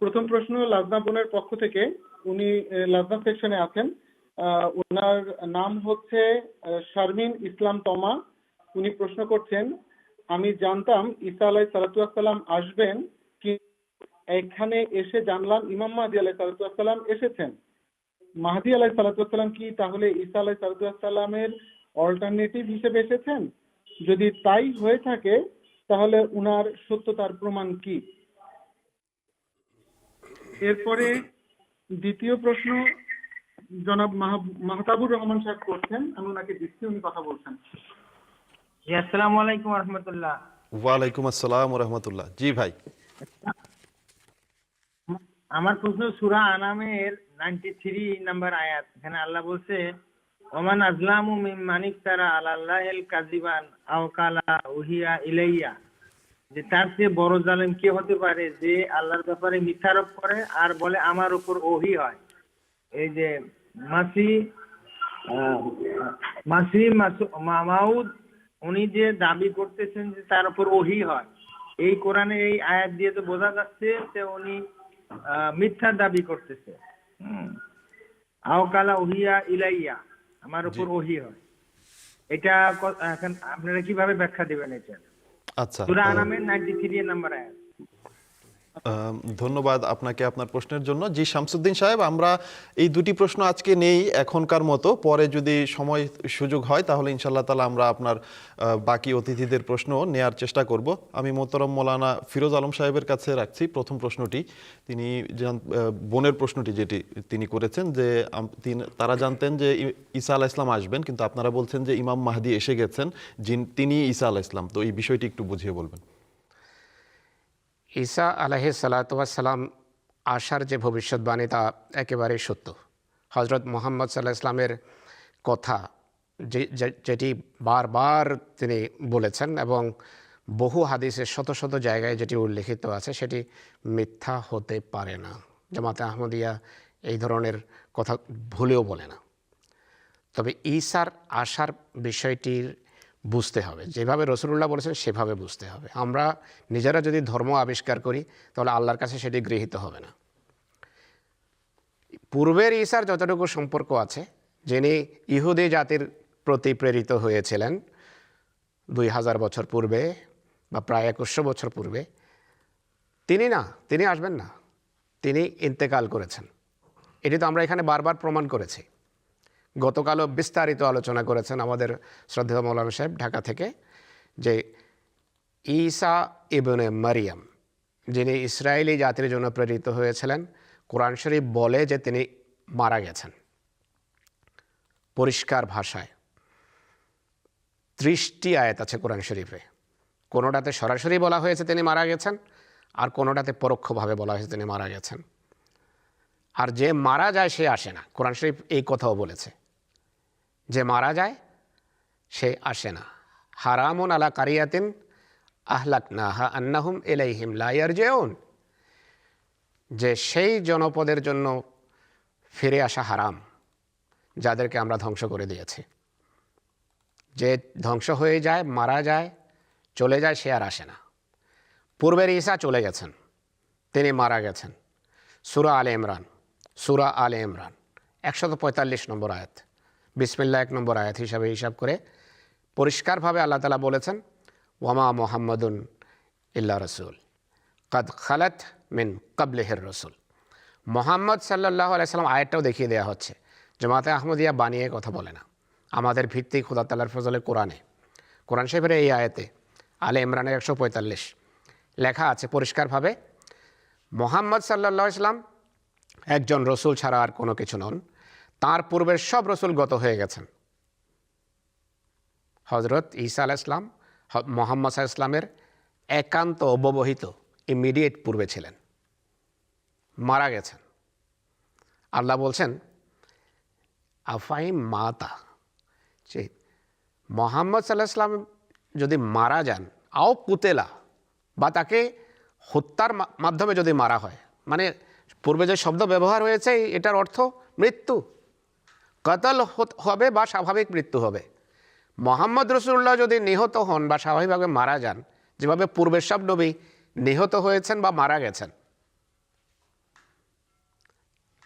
প্রথম প্রশ্ন লাজনা বোনের পক্ষ থেকে। উনি লাজনা সেকশনে আছেন। ওনার নাম হচ্ছে শারমিন ইসলাম তমা। উনি প্রশ্ন করছেন, আমি জানতাম ঈসা আলাই সালাতাম আসবেন কি এখানে এসে জানলাম ইমাম মাহদি আলাই সালাতাম এসেছেন। মাহাদি আলাই সালাতাম কি? তাহলে ঈসা আলাই সালাতামের অল্টারনেটিভ হিসেবে এসেছেন? যদি তাই হয়ে থাকে, তাহলে উনার সত্যতার প্রমাণ কি? এরপরে দ্বিতীয় প্রশ্ন জনাব মাহতাবুর রহমান সাহেব করছেন আমি ওনাকে দিচ্ছি উনি কথা বলছেন। জি আসসালামু আলাইকুম রহমতুল্লাহ। ওয়ালাইকুম আসসালাম রহমতুল্লাহ। জি ভাই। আমার প্রশ্ন সুরা আনামের নাইনটি থ্রি নাম্বার আয়াত এখানে আল্লাহ বলছে ওমান আজলামু মিন মানিক তারা আল্লাহ কাজিবান আও কালা উহিয়া ইলাইয়া। যে তার চেয়ে বড় জালেম কে হতে পারে যে আল্লাহর ব্যাপারে মিথ্যারোপ করে আর বলে আমার উপর ওহি হয়? এই যে মাসি মাসি মামাউদ উনি যে দাবি করতেছেন যে তার উপর ওহি হয় এই কোরআনে এই আয়াত দিয়ে তো বোঝা যাচ্ছে যে উনি মিথ্যা দাবি করতেছে। হুম। আওকালা ওহিয়া ইলাইয়া আমার উপর ওহি হয়। এটা এখন আপনারা কীভাবে ব্যাখ্যা দিবেন এটা? আচ্ছা। সূরা আনামের নাইনটি থ্রি নাম্বার আয়াত ধন্যবাদ আপনাকে আপনার প্রশ্নের জন্য। জি, শামসুদ্দিন সাহেব, আমরা এই দুটি প্রশ্ন আজকে নেই এখনকার মতো। পরে যদি সময়, সুযোগ হয়, তাহলে ইনশাল্লাহ তালা আমরা আপনার বাকি অতিথিদের প্রশ্ন নেয়ার চেষ্টা করব। আমি মোহতরম মৌলানা ফিরোজ আলম সাহেবের কাছে রাখছি প্রথম প্রশ্নটি। তিনি বোনের প্রশ্নটি যেটি তিনি করেছেন যে তারা জানতেন যে ঈসা আলাহ ইসলাম আসবেন, কিন্তু আপনারা বলছেন যে ইমাম মাহাদি এসে গেছেন যিনি তিনি ঈসা আলাহ ইসলাম তো এই বিষয়টি একটু বুঝিয়ে বলবেন। ঈসা আলাহ সালাতাম আশার যে ভবিষ্যৎবাণী তা একেবারে সত্য। হজরত মোহাম্মদ সাল্লাহ ইসলামের কথা যে যেটি বারবার তিনি বলেছেন এবং বহু হাদিসের শত শত জায়গায় যেটি উল্লেখিত আছে সেটি মিথ্যা হতে পারে না। জামাতে আহমদিয়া এই ধরনের কথা ভুলেও বলে না। তবে ঈসার আশার বিষয়টির বুঝতে হবে। যেভাবে রসুল্লাহ বলেছেন, সেভাবে বুঝতে হবে। আমরা নিজেরা যদি ধর্ম আবিষ্কার করি, তাহলে আল্লাহর কাছে সেটি গৃহীত হবে না। পূর্বের ঈশার যতটুকু সম্পর্ক আছে, যিনি ইহুদি জাতির প্রতি প্রেরিত হয়েছিলেন দুই হাজার বছর পূর্বে বা প্রায় একুশশো বছর পূর্বে, তিনি না, তিনি আসবেন না। তিনি ইন্তেকাল করেছেন। এটি তো আমরা এখানে বারবার প্রমাণ করেছি। গতকালও বিস্তারিত আলোচনা করেছেন আমাদের শ্রদ্ধেয় মৌলানা সাহেব ঢাকা থেকে যে ঈসা ইবনে মারিয়াম, যিনি ইসরায়েলি জাতির জন্য প্রেরিত হয়েছিলেন, কোরআন শরীফ বলে যে তিনি মারা গেছেন। পরিষ্কার ভাষায় ত্রিশটি আয়াত আছে কোরআন শরীফে। কোনোটাতে সরাসরি বলা হয়েছে তিনি মারা গেছেন, আর কোনোটাতে পরোক্ষভাবে বলা হয়েছে তিনি মারা গেছেন। আর যে মারা যায় সে আসে না। কোরআন শরীফ এই কথাও বলেছে। যে মারা যায়, সে আসে না। হারামুন আলা কারিয়াতিন আহলাক নাহা আন্নাহুম এলাইহিম লাইয়ার যেউন যে সেই জনপদের জন্য ফিরে আসা হারাম, যাদেরকে আমরা ধ্বংস করে দিয়েছি। যে ধ্বংস হয়ে যায়, মারা যায়, চলে যায়, সে আর আসে না। পূর্বের ঈসা চলে গেছেন, তিনি মারা গেছেন। সুরা আলে ইমরান, সুরা আলে ইমরান, একশত পঁয়তাল্লিশ নম্বর আয়াত। বিসমিল্লা এক নম্বর আয়াত হিসাবে হিসাব করে পরিষ্কারভাবে আল্লাহ তালা বলেছেন, ওয়ামা মোহাম্মদুন ইল্লা রসুল, কদ খালাত মিন কবলেহের রসুল। মোহাম্মদ সাল্লাহ আলাইসাল্লাম আয়াতটাও দেখিয়ে দেওয়া হচ্ছে, জামাতে আহমদিয়া বানিয়ে কথা বলে না। আমাদের ভিত্তি খুদা তাল্লার ফজলে কোরআনে। কোরআন শরীফের এই আয়াতে আলে ইমরানের একশো পঁয়তাল্লিশ লেখা আছে পরিষ্কারভাবে, মোহাম্মদ সাল্লাহ ইসলাম একজন রসুল ছাড়া আর কোনো কিছু নন। তার পূর্বের সব রসুল গত হয়ে গেছেন। হজরত ঈসা আলাহ ইসলাম মোহাম্মদ সাল্লাহ ইসলামের একান্ত অব্যবহিত ইমিডিয়েট পূর্বে ছিলেন। মারা গেছেন। আল্লাহ বলছেন, আফাইম মাতা? যে মোহাম্মদ সাল্লাহ ইসলাম যদি মারা যান, আও কুতেলা, বা তাকে হত্যার মাধ্যমে যদি মারা হয় মানে পূর্বে যে শব্দ ব্যবহার হয়েছে, এটার অর্থ মৃত্যু। কতল হবে বা স্বাভাবিক মৃত্যু হবে। মোহাম্মদ রসুল্লাহ যদি নিহত হন বা স্বাভাবিকভাবে মারা যান, যেভাবে পূর্বের সব নবী নিহত হয়েছেন বা মারা গেছেন,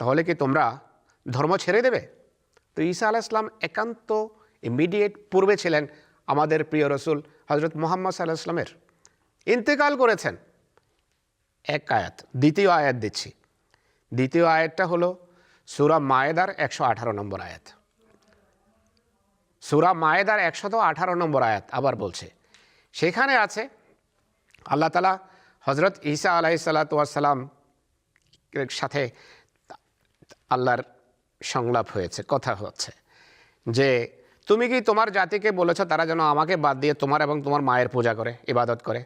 তাহলে কি তোমরা ধর্ম ছেড়ে দেবে? তো ঈসা আলাহ ইসলাম একান্ত ইমিডিয়েট পূর্বে ছিলেন আমাদের প্রিয় রসুল হজরত মোহাম্মদ সাল্লাহ ইসলামের ইন্তেকাল করেছেন। এক আয়াত, দ্বিতীয় আয়াত দিচ্ছি। দ্বিতীয় আয়াতটা হলো সুরা মায়েদার একশো আঠারো নম্বর আয়াত। সুরা মায়েদার একশত আঠারো নম্বর আয়াত আবার বলছে, সেখানে আছে, আল্লাহ তালা হজরত ঈসা আলাহি সাল্লাতাম সাথে আল্লাহর সংলাপ হয়েছে, কথা হচ্ছে যে, তুমি কি তোমার জাতিকে বলেছ তারা যেন আমাকে বাদ দিয়ে তোমার এবং তোমার মায়ের পূজা করে, ইবাদত করে?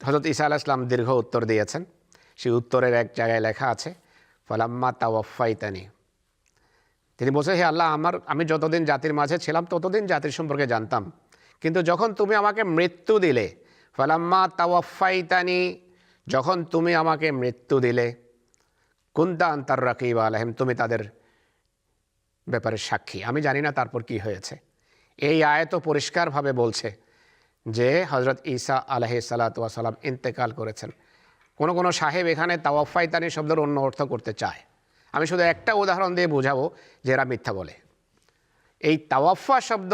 হজরত ঈসা আলাহ ইসলাম দীর্ঘ উত্তর দিয়েছেন, সেই উত্তরের এক জায়গায় লেখা আছে ফালাম্মা তাওয়াফাইতানি তিনি বলছে হে আল্লাহ, আমার, আমি যতদিন জাতির মাঝে ছিলাম, ততদিন জাতির সম্পর্কে জানতাম। কিন্তু যখন তুমি আমাকে মৃত্যু দিলে, ফালাম্মা তাওয়াফাইতানি যখন তুমি আমাকে মৃত্যু দিলে, কুন্তা আন্তার রাকিব আলহেম তুমি তাদের ব্যাপারে সাক্ষী। আমি জানি না তারপর কি হয়েছে। এই আয়ত পরিষ্কারভাবে বলছে যে হজরত ঈসা আলহি সালাতাম ইন্তেকাল করেছেন। কোনো কোনো সাহেব এখানে তাওয়াফাইতানি শব্দের অন্য অর্থ করতে চায়। আমি শুধু একটা উদাহরণ দিয়ে বোঝাবো যে এরা মিথ্যা বলে। এই তাওয়াফা শব্দ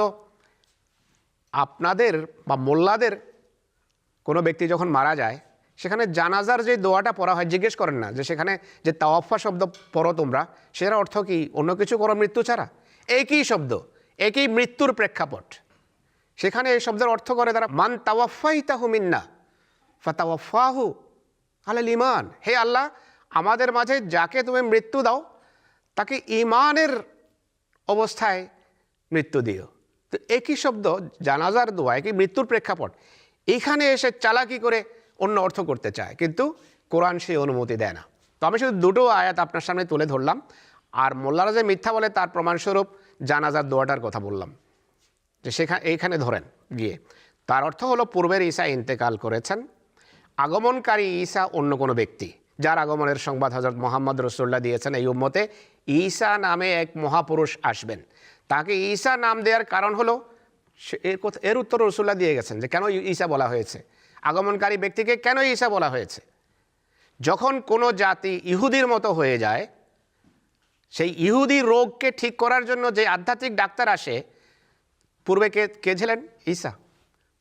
আপনাদের বা মোল্লাদের কোনো ব্যক্তি যখন মারা যায়, সেখানে জানাজার যে দোয়াটা পড়া হয়, জিজ্ঞেস করেন না যে সেখানে যে তাওয়াফা শব্দ পড়ো তোমরা, সেটার অর্থ কি? অন্য কিছু করো মৃত্যু ছাড়া? একই শব্দ, একই মৃত্যুর প্রেক্ষাপট। সেখানে এই শব্দের অর্থ করে তারা, মান তাওয়াফাই তাহু মিন্না, ফাতাওয়াফাহু আলাল ইমান হে আল্লাহ, আমাদের মাঝে যাকে তুমি মৃত্যু দাও, তাকে ইমানের অবস্থায় মৃত্যু দিও। তো একই শব্দ, জানাজার দোয়া, একই মৃত্যুর প্রেক্ষাপট, এখানে এসে চালাকি করে অন্য অর্থ করতে চায়। কিন্তু কোরআন সেই অনুমতি দেয় না। তো আমি শুধু দুটো আয়াত আপনার সামনে তুলে ধরলাম। আর মোল্লারা যে মিথ্যা বলে, তার প্রমাণস্বরূপ জানাজার দোয়াটার কথা বললাম। যে সেখানে এইখানে ধরেন গিয়ে। তার অর্থ হলো, পূর্বের ঈসা ইন্তেকাল করেছেন আগমনকারী ঈসা অন্য কোনো ব্যক্তি, যার আগমনের সংবাদ হজরত মোহাম্মদ রসুল্লাহ দিয়েছেন এই উম্মতে, ঈসা নামে এক মহাপুরুষ আসবেন। তাকে ঈসা নাম দেওয়ার কারণ হলো এর কথা, এর উত্তর রসুল্লাহ দিয়ে গেছেন যে কেন ঈসা বলা হয়েছে? আগমনকারী ব্যক্তিকে কেন ঈসা বলা হয়েছে? যখন কোনো জাতি ইহুদির মতো হয়ে যায়, সেই ইহুদি রোগকে ঠিক করার জন্য যে আধ্যাত্মিক ডাক্তার আসে, পূর্বে কে কে ছিলেন? ঈসা।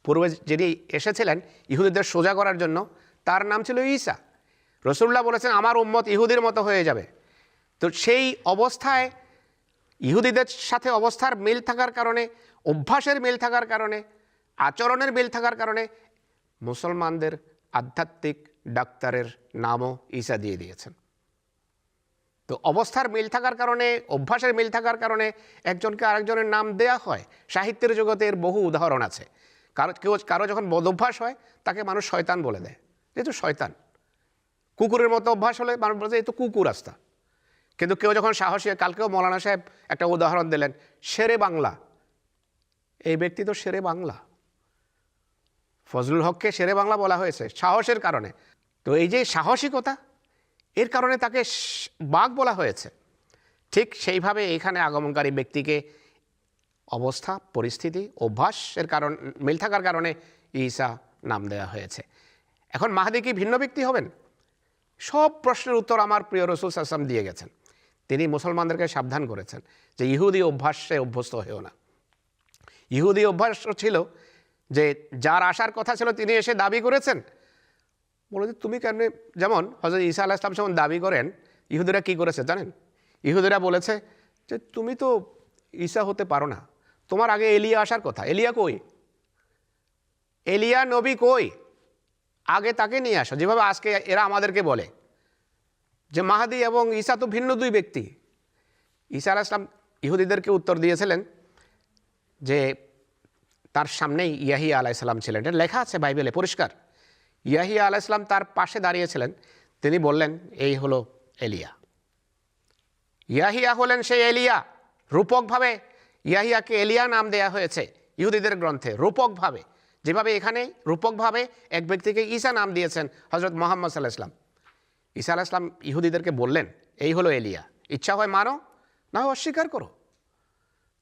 পূর্বে যিনি এসেছিলেন, ইহুদিদের সোজা করার জন্য, তার নাম ছিল ঈসা। রসুল্লাহ বলেছেন, আমার উম্মত ইহুদির মতো হয়ে যাবে। তো সেই অবস্থায় ইহুদিদের সাথে অবস্থার মিল থাকার কারণে, অভ্যাসের মিল থাকার কারণে, আচরণের মিল থাকার কারণে মুসলমানদের আধ্যাত্মিক ডাক্তারের নামও ঈসা দিয়ে দিয়েছেন। তো অবস্থার মিল থাকার কারণে, অভ্যাসের মিল থাকার কারণে একজনকে আরেকজনের নাম দেয়া হয়। সাহিত্যের জগতের বহু উদাহরণ আছে। কারও কেউ কারও যখন বদ অভ্যাস হয়, তাকে মানুষ শয়তান বলে দেয়। যেহেতু শয়তান। কুকুরের মতো অভ্যাস হলে মানুষ বলে এই তো কুকুর আস্তা কিন্তু কেউ যখন সাহসী কালকেও মৌলানা সাহেব একটা উদাহরণ দিলেন, শেরে বাংলা। এই ব্যক্তি তো শেরে বাংলা। ফজলুল হককে শেরে বাংলা বলা হয়েছে, সাহসের কারণে। তো এই যে সাহসিকতা, এর কারণে তাকে বাঘ বলা হয়েছে। ঠিক সেইভাবে এখানে আগমনকারী ব্যক্তিকে অবস্থা, পরিস্থিতি অভ্যাসের কারণ, মিল থাকার কারণে ঈসা নাম দেওয়া হয়েছে। এখন মাহাদি কি ভিন্ন ব্যক্তি হবেন? সব প্রশ্নের উত্তর আমার প্রিয় রসুল সাসলাম দিয়ে গেছেন। তিনি মুসলমানদেরকে সাবধান করেছেন যে ইহুদি অভ্যাসে অভ্যস্ত হয়েও না। ইহুদি অভ্যাস ছিল যে যার আসার কথা ছিল তিনি এসে দাবি করেছেন। বলে যে তুমি কেন যেমন হজরত ঈসা আলাহ ইসলাম যেমন দাবি করেন, ইহুদিরা কি করেছে জানেন? ইহুদিরা বলেছে যে তুমি তো ঈসা হতে পারো না। তোমার আগে এলিয়া আসার কথা। এলিয়া কই? এলিয়া নবী কই? আগে তাকে নিয়ে আসো। যেভাবে আজকে এরা আমাদেরকে বলে যে মাহাদি এবং ঈসা তো ভিন্ন দুই ব্যক্তি। ঈসা ইসলাম ইহুদিদেরকে উত্তর দিয়েছিলেন যে তার সামনেই ইয়াহিয়া আলাইসাল্লাম ছিলেন। এটা লেখা আছে বাইবেলে, পরিষ্কার। ইয়াহিয়া আলাইসাল্লাম তার পাশে দাঁড়িয়েছিলেন। তিনি বললেন, এই হলো এলিয়া। ইয়াহিয়া হলেন সেই এলিয়া। রূপকভাবে ইয়াহিয়াকে এলিয়া নাম দেয়া হয়েছে ইহুদিদের গ্রন্থে, রূপকভাবে। যেভাবে এখানে রূপকভাবে এক ব্যক্তিকে ঈসা নাম দিয়েছেন হজরত মোহাম্মদ সাল্লাহ ইসলাম ঈসা আলাহ ইসলাম ইহুদিদেরকে বললেন, এই হলো এলিয়া, ইচ্ছা হয় মানো না হয় অস্বীকার করো।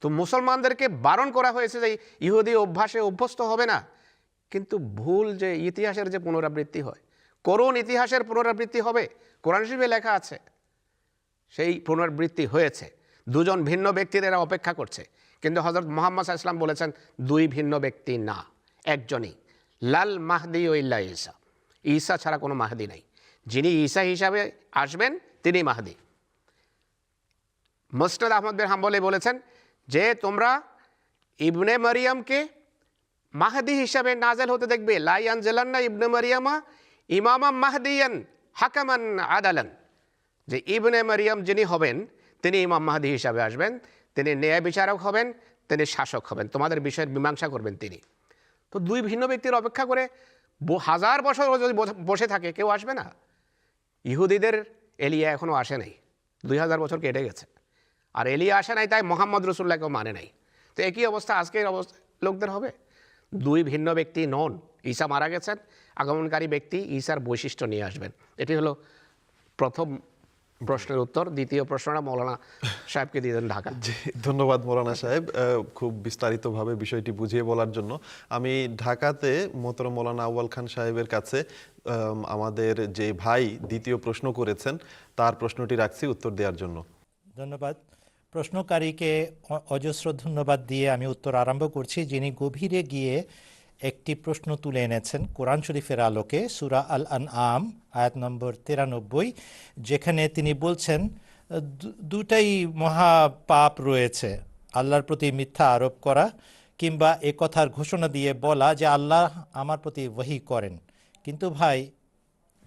তো মুসলমানদেরকে বারণ করা হয়েছে যে ইহুদি অভ্যাসে অভ্যস্ত হবে না। কিন্তু ভুল যে ইতিহাসের যে পুনরাবৃত্তি হয়, করুণ ইতিহাসের পুনরাবৃত্তি হবে, কোরআন শরীফে লেখা আছে, সেই পুনরাবৃত্তি হয়েছে। দুজন ভিন্ন ব্যক্তির এরা অপেক্ষা করছে। কিন্তু হজরত মোহাম্মদ আলাইহি বলেছেন, দুই ভিন্ন ব্যক্তি না, একজনই। লাল মাহদি ও ইল্লা ঈসা। ঈসা ছাড়া কোনো মাহদি নাই। যিনি ঈসা হিসাবে আসবেন, তিনি মাহদি। মসনদ আহমদ বিন হাম্বলি বলেছেন যে, তোমরা ইবনে মারিয়ামকে মাহদি হিসাবে নাজেল হতে দেখবে। লাইয়ান জেলান্না ইবনে মারিয়ামা ইমামা মাহদিয়ান হাকামান আদালান। যে, ইবনে মারিয়াম যিনি হবেন তিনি ইমাম মাহদি হিসাবে আসবেন, তিনি ন্যায় বিচারক হবেন, তিনি শাসক হবেন। তোমাদের বিষয়ের মীমাংসা করবেন তিনি। তো দুই ভিন্ন ব্যক্তির অপেক্ষা করে হাজার বছর যদি বসে- থাকে, কেউ আসবে না? ইহুদিদের এলিয়া এখনও আসে নাই। দুই হাজার বছর কেটে গেছে। আর এলিয়া আসে নাই, তাই মোহাম্মদ রসুল্লাহকেও মানে নাই। তো একই অবস্থা, আজকের অবস্থা, লোকদের হবে। দুই ভিন্ন ব্যক্তি নন। ঈসা মারা গেছেন, আগমনকারী ব্যক্তি ঈসার বৈশিষ্ট্য নিয়ে আসবেন। এটি হলো প্রথম প্রশ্নের উত্তর দ্বিতীয় প্রশ্নটা মৌলানা সাহেবকে দিয়ে দেন ঢাকা। জি ধন্যবাদ মৌলানা সাহেব। খুব বিস্তারিতভাবে বিষয়টি বুঝিয়ে বলার জন্য। আমি ঢাকাতে মোহতরম মৌলানা আউয়াল খান সাহেবের কাছে আমাদের যে ভাই দ্বিতীয় প্রশ্ন করেছেন তার প্রশ্নটি রাখছি উত্তর দেওয়ার জন্য। ধন্যবাদ। প্রশ্নকারীকে অজস্র ধন্যবাদ দিয়ে আমি উত্তর আরম্ভ করছি। যিনি গভীরে গিয়ে একটি প্রশ্ন তুলে এনেছেন কোরআন শরীফের আলোকে, সুরা আল আন আম আয়াত নম্বর তিরানব্বই, যেখানে তিনি বলছেন দুটাই মহা পাপ রয়েছে, আল্লাহর প্রতি মিথ্যা আরোপ করা কিংবা এ কথার ঘোষণা দিয়ে বলা যে আল্লাহ আমার প্রতি ওয়াহি করেন। কিন্তু ভাই,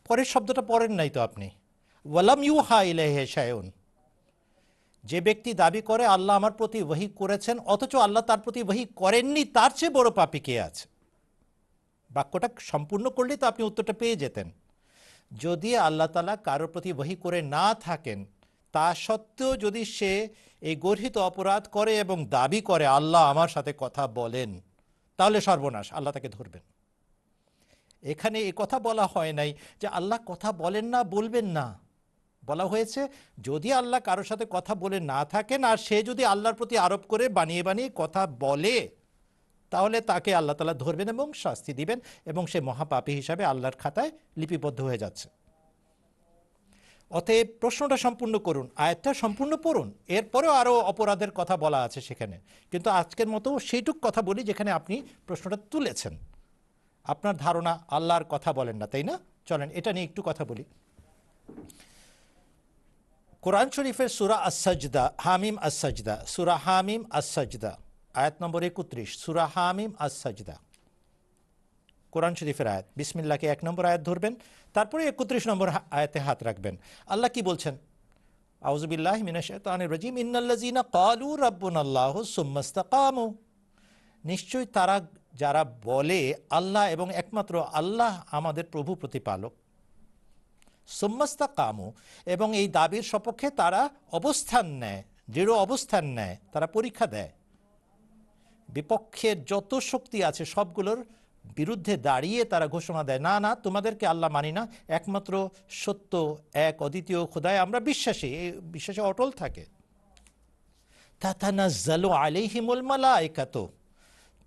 পরের শব্দটা পড়েন নাই তো আপনি। ওয়ালাম ইউ হা ইলাইহে শায়ুন যে ব্যক্তি দাবি করে, আল্লাহ আমার প্রতি ওহি করেছেন, অথচ আল্লাহ তার প্রতি ওহি করেননি, তার চেয়ে বড় পাপি কে আছে? বাক্যটা সম্পূর্ণ করলেই তো আপনি উত্তরটা পেয়ে যেতেন। যদি আল্লাহ তালা কারোর প্রতি বহি করে না থাকেন, তা সত্ত্বেও যদি সে এই গর্হিত অপরাধ করে এবং দাবি করে, আল্লাহ আমার সাথে কথা বলেন, তাহলে সর্বনাশ, আল্লাহ তাকে ধরবেন। এখানে এ কথা বলা হয় নাই যে আল্লাহ কথা বলেন না, বলবেন না। বলা হয়েছে, যদি আল্লাহ কারোর সাথে কথা বলে না থাকেন, আর সে যদি আল্লাহর প্রতি আরোপ করে, বানিয়ে বানিয়ে কথা বলে তাহলে তাকে আল্লাহ তালা ধরবেন এবং শাস্তি দিবেন এবং সে মহাপাপী হিসাবে আল্লাহর খাতায় লিপিবদ্ধ হয়ে যাচ্ছে। অতএব প্রশ্নটা সম্পূর্ণ করুন, আয়াতটা সম্পূর্ণ পড়ুন, এরপরেও আরও অপরাধের কথা বলা আছে সেখানে। কিন্তু আজকের মতো সেইটুক কথা বলি যেখানে আপনি প্রশ্নটা তুলেছেন। আপনার ধারণা আল্লাহর কথা বলেন না, তাই না? চলেন, এটা নিয়ে একটু কথা বলি। কোরআন শরীফের সুরা আসাজদা হামিম আসাজদা সুরা হামিম আসাজদা আয়াত নম্বর একত্রিশ সুরা হামিম আসাজদা কোরআন শরীফের আয়াত বিসমিল্লাহকে এক নম্বর আয়াত ধরবেন তারপরে একত্রিশ নম্বর আয়াতে হাত রাখবেন আল্লাহ কি বলছেন আউজবিল্লাহ মিনাশানির রাজিম ইন্নাল্লাযীনা ক্বালু রাব্বুনাল্লাহু সুম্মা ইসতাকামু নিশ্চয়ই তারা যারা বলে আল্লাহ এবং একমাত্র আল্লাহ আমাদের প্রভু প্রতিপালক সুম্মাস্তা কামু এবং এই দাবির সপক্ষে তারা অবস্থান নেয় দৃঢ় অবস্থান নেয় তারা পরীক্ষা দেয় বিপক্ষের যত শক্তি আছে সবগুলোর বিরুদ্ধে দাঁড়িয়ে তারা ঘোষণা দেয়, না না, তোমাদেরকে আল্লাহ মানি না। একমাত্র সত্য, এক, অদ্বিতীয় খোদায় আমরা বিশ্বাসী এই বিশ্বাসে অটল থাকে।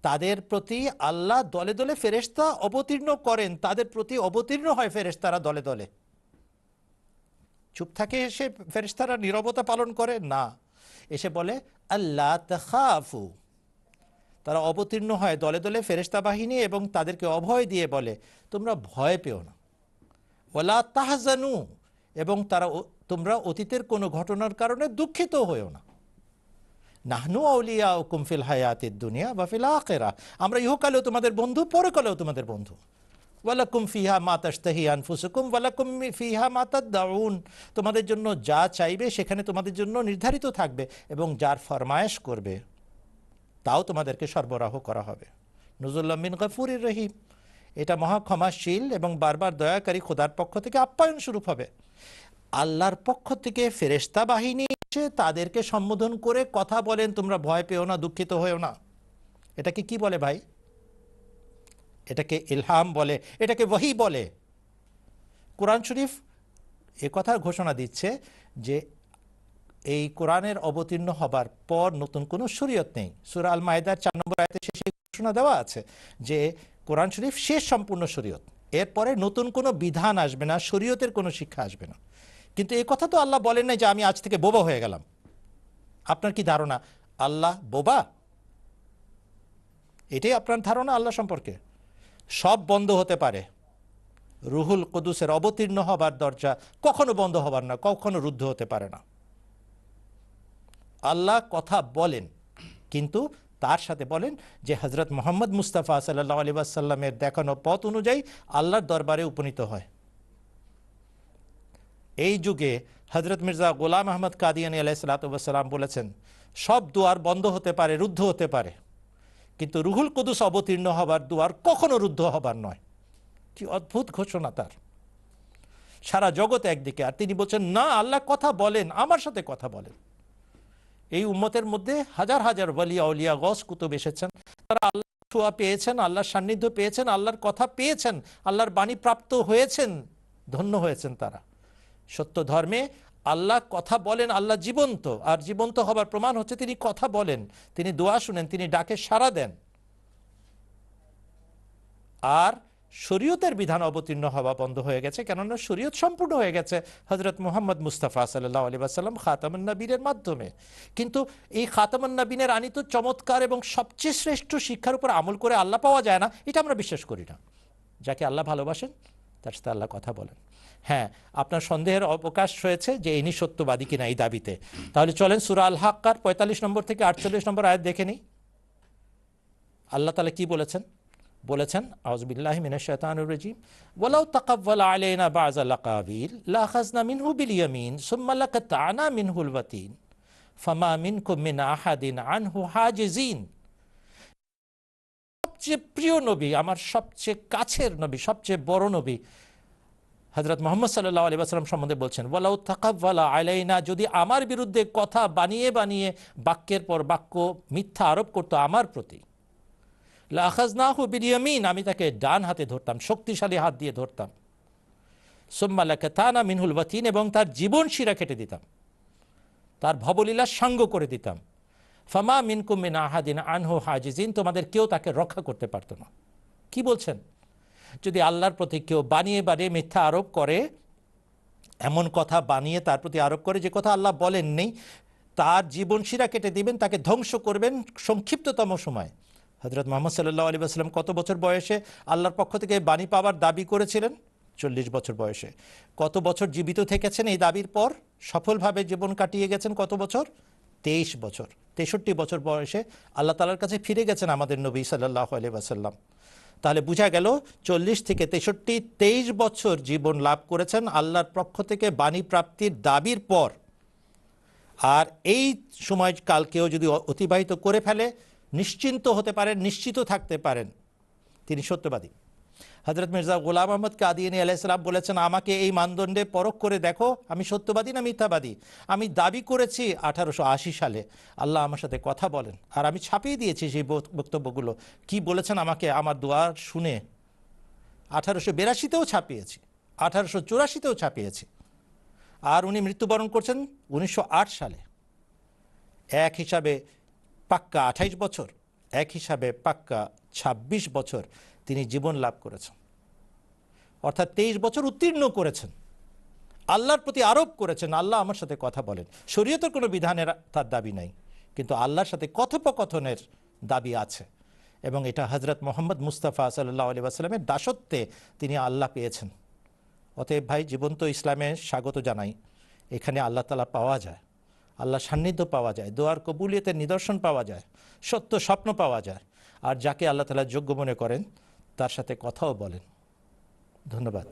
তাদের প্রতি আল্লাহ দলে দলে ফেরেশতা অবতীর্ণ করেন। তাদের প্রতি অবতীর্ণ হয় ফেরেশতারা দলে দলে। চুপ থাকে এসে ফেরেশতারা, নীরবতা পালন করে? না। এসে বলে আল্লাহ তাখাফু। তারা অবতীর্ণ হয় দলে দলে ফেরেশতা বাহিনী এবং তাদেরকে অভয় দিয়ে বলে, তোমরা ভয় পেও না। ওলা তাহজানু। এবং তারা তোমরা অতীতের কোনো ঘটনার কারণে দুঃখিত হয়েও না। নাহনু আউলিয়া ও কুমফিল হায়াতের দুনিয়া বা ফিল আখেরা। আমরা ইহকালেও তোমাদের বন্ধু, পরকালেও তোমাদের বন্ধু। ওয়ালাকুম ফিহা মাতাস্তাহি আনফুসুকুম, ওয়ালাকুম ফিহা মাতাদ্দাউন তোমাদের জন্য যা চাইবে সেখানে তোমাদের জন্য নির্ধারিত থাকবে এবং যার ফরমায়েশ করবে। তাও তোমাদেরকে সরবরাহ করা হবে। নজরুল্লাহ মিন গফুরির রহিম। এটা মহা ক্ষমাশীল এবং বারবার দয়াকারী খোদার পক্ষ থেকে আপ্যায়ন স্বরূপ হবে। আল্লাহর পক্ষ থেকে ফেরেশতা বাহিনী এসে তাদেরকে সম্বোধন করে কথা বলেন, তোমরা ভয় পেও না, দুঃখিত হয়েও না। এটাকে কি বলে ভাই? এটাকে ইলহাম বলে, এটাকে ওয়াহি বলে। কোরআন শরীফ এ কথার ঘোষণা দিচ্ছে যে এই কোরআনের অবতীর্ণ হবার পর নতুন কোনো শরীয়ত নেই। সুরা আল মায়দার চার নম্বর আয়তে শেষে ঘোষণা দেওয়া আছে যে কোরআন শরীফ শেষ সম্পূর্ণ শরীয়ত। এরপরে নতুন কোনো বিধান আসবে না, শরীয়তের কোনো শিক্ষা আসবে না। কিন্তু এই কথা তো আল্লাহ বলেন নাই যে আমি আজ থেকে বোবা হয়ে গেলাম। আপনার কি ধারণা? আল্লাহ বোবা? এটাই আপনার ধারণা আল্লাহ সম্পর্কে? সব বন্ধ হতে পারে। রুহুল কুদুসের অবতীর্ণ হবার দরজা কখনো বন্ধ হবার না, কখনো রুদ্ধ হতে পারে না। আল্লাহ কথা বলেন, কিন্তু তার সাথে বলেন যে হজরত মোহাম্মদ মুস্তাফা সাল্লাহ আলী আসাল্লামের দেখানো পথ অনুযায়ী আল্লাহর দরবারে উপনীত হয়। এই যুগে হজরত মির্জা গোলাম আহমদ কাদিয়ানি আলাইসালাম বলেছেন, সব দুয়ার বন্ধ হতে পারে, রুদ্ধ হতে পারে, কিন্তু রুহুল কুদুস অবতীর্ণ হবার দুয়ার কখনো রুদ্ধ হবার নয়। কি অদ্ভুত ঘোষণা তার। সারা জগৎ একদিকে, আর তিনি বলছেন, না, আল্লাহ কথা বলেন, আমার সাথে কথা বলেন। এই উম্মতের মধ্যে হাজার হাজার ওয়ালিয়া অলিয়া গস কুতুব এসেছেন। তারা আল্লাহ ছোঁয়া পেয়েছেন, আল্লাহর সান্নিধ্য পেয়েছেন, আল্লাহর কথা পেয়েছেন, আল্লাহর বাণী প্রাপ্ত হয়েছেন, ধন্য হয়েছেন তারা। সত্য ধর্মে আল্লাহ কথা বলেন, আল্লাহ জীবন্ত, আর জীবন্ত হবার প্রমাণ হচ্ছে তিনি কথা বলেন, তিনি দোয়া শুনেন, তিনি ডাকে সাড়া দেন। আর শরীয়তের বিধান অবতীর্ণ হওয়া বন্ধ হয়ে গেছে, কেননা শরীয়ত সম্পূর্ণ হয়ে গেছে হজরত মোহাম্মদ মুস্তাফা সাল্লাহ আলী আসাল্লাম খাতামন্নাবীনের মাধ্যমে। কিন্তু এই খাতামন্নাবিনের আনিত চমৎকার এবং সবচেয়ে শ্রেষ্ঠ শিক্ষার উপর আমল করে আল্লাহ পাওয়া যায় না, এটা আমরা বিশ্বাস করি না। যাকে আল্লাহ ভালোবাসেন, তার সাথে আল্লাহ কথা বলেন। হ্যাঁ আপনার সন্দেহের অবকাশ রয়েছে যে ইনি সত্যবাদী কিনা এই দাবিতে। তাহলে চলেন সুরা আল হাক্কার পঁয়তাল্লিশ নম্বর থেকে আটচল্লিশ নম্বর আয়াত দেখে নিই। আল্লাহ তালা কি বলেছেন? বলেছেন আউজবিল্লাহ মিনাশাতানুর রাজিম, ওয়ালাউ তাকাব্বাল আলাইনা বাযা লাকাবিল লাখাযনা মিনহু বিল ইয়ামিন, সুম্মা লাকাতানা মিনহুল ওয়াতিন ফামা মিনকুম মিন আহাদিন আনহু হাজিজিন। সবচেয়ে প্রিয় নবী, আমার সবচেয়ে কাছের নবী, সবচেয়ে বড় নবী হজরত মোহাম্মদ সাল্লাহ আলী আসলাম সম্বন্ধে বলছেন, ওয়ালাউ তাকাব্বালা আলাইনা, যদি আমার বিরুদ্ধে কথা বানিয়ে বানিয়ে বাক্যের পর বাক্য মিথ্যা আরোপ করতো আমার প্রতি আমি তাকে ডান হাতে ধরতাম, শক্তিশালী হাত দিয়ে ধরতাম। সোম্মালাকে তানা মিনহুল ওয়াতিন, এবং তার জীবন শিরা কেটে দিতাম। তার ভবলীলা সাঙ্গ করে দিতাম। ফামা মিনকুম মিন আহাদিন আনহু হাজিজিন, তোমাদের কেউ তাকে রক্ষা করতে পারতো না। কি বলছেন? যদি আল্লাহর প্রতি কেউ বানিয়ে বানিয়ে মিথ্যা আরোপ করে, এমন কথা বানিয়ে তার প্রতি আরোপ করে, যে কথা আল্লাহ বলেন নেই তার জীবন শিরা কেটে দিবেন, তাকে ধ্বংস করবেন সংক্ষিপ্ততম সময়। হজরত মোহাম্মদ সাল্লাহ আলী আসলাম কত বছর বয়সে আল্লাহর পক্ষ থেকে বাণী পাওয়ার দাবি করেছিলেন? চল্লিশ বছর বয়সে। কত বছর জীবিত থেকেছেন এই দাবির পর? সফলভাবে জীবন কাটিয়ে গেছেন কত বছর? তেইশ বছর। তেষট্টি বছর বয়সে আল্লাহ তালার কাছে ফিরে গেছেন আমাদের নবী সাল্লাহ আলী আসাল্লাম তাহলে বোঝা গেল, চল্লিশ থেকে তেষট্টি, তেইশ বছর জীবন লাভ করেছেন আল্লাহর পক্ষ থেকে বাণী প্রাপ্তির দাবির পর। আর এই সময় কালকেও যদি অতিবাহিত করে ফেলে নিশ্চিন্ত হতে পারেন, নিশ্চিত থাকতে পারেন। তিনি সত্যবাদী। হজরত মির্জা গোলাম আহমদ কাদিয়ানি আলাইসালাম বলেছেন, আমাকে এই মানদণ্ডে পরখ করে দেখো, আমি সত্যবাদী না মিথ্যাবাদী? আমি দাবি করেছি আঠারোশো আশি সালে। আল্লাহ আমার সাথে কথা বলেন। আর আমি ছাপিয়ে দিয়েছি সেই বক্তব্যগুলো। কি বলেছেন আমাকে? আমার দোয়ার শুনে আঠারোশো বিরাশিতেও ছাপিয়েছি। আঠারোশো চুরাশিতেও ছাপিয়েছি। আর উনি মৃত্যুবরণ করছেন উনিশশো আট সালে। এক হিসাবে পাক্কা আঠাইশ বছর, এক হিসাবে পাক্কা ২৬ বছর তিনি জীবন লাভ করেছেন। অর্থাৎ তেইশ বছর উত্তীর্ণ করেছেন। আল্লাহর প্রতি আরোপ করেছেন, আল্লাহ আমার সাথে কথা বলেন। শরীয়তের কোনো বিধানের তার দাবি নাই, কিন্তু আল্লাহর সাথে কথোপকথনের দাবি আছে। এবং এটা হজরত মোহাম্মদ মুস্তাফা সাল্লাহ আলী আসলামের দাসত্বে তিনি আল্লাহ পেয়েছেন। অতএব ভাই, জীবন্ত ইসলামে স্বাগত জানাই। এখানে আল্লাহ তালা পাওয়া যায়। আল্লাহ সান্নিধ্য পাওয়া যায়, দোয়ার কবুলিয়তের নিদর্শন পাওয়া যায়, সত্য স্বপ্ন পাওয়া যায়। আর যাকে আল্লাহ তালা যোগ্য মনে করেন, তার সাথে কথাও বলেন। ধন্যবাদ।